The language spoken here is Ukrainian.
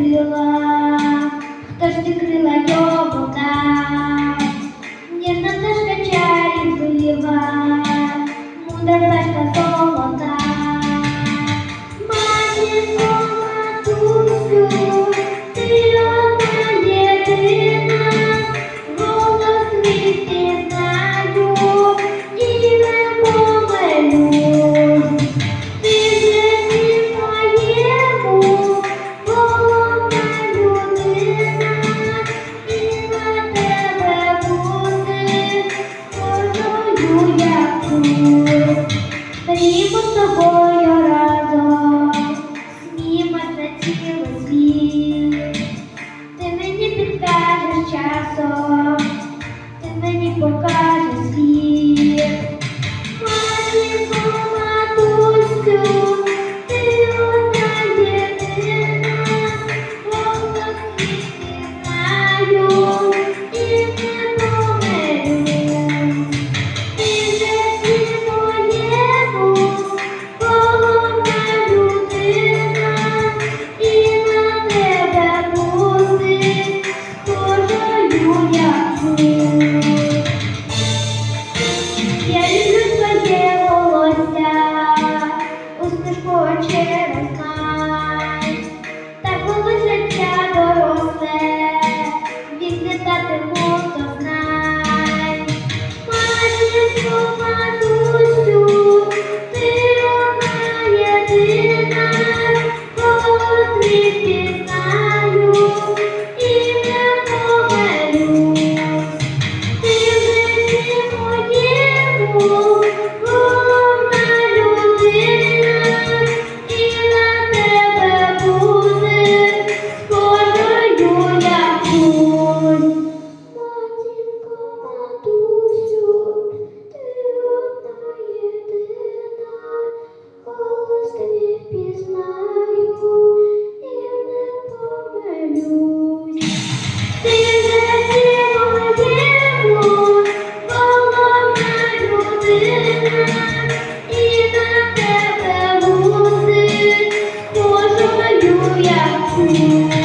крила, хто ж ти крила йому дав? Ніжна пташка чарівлива, мудра пташка золота. Матінко, матусю, Música Thank you.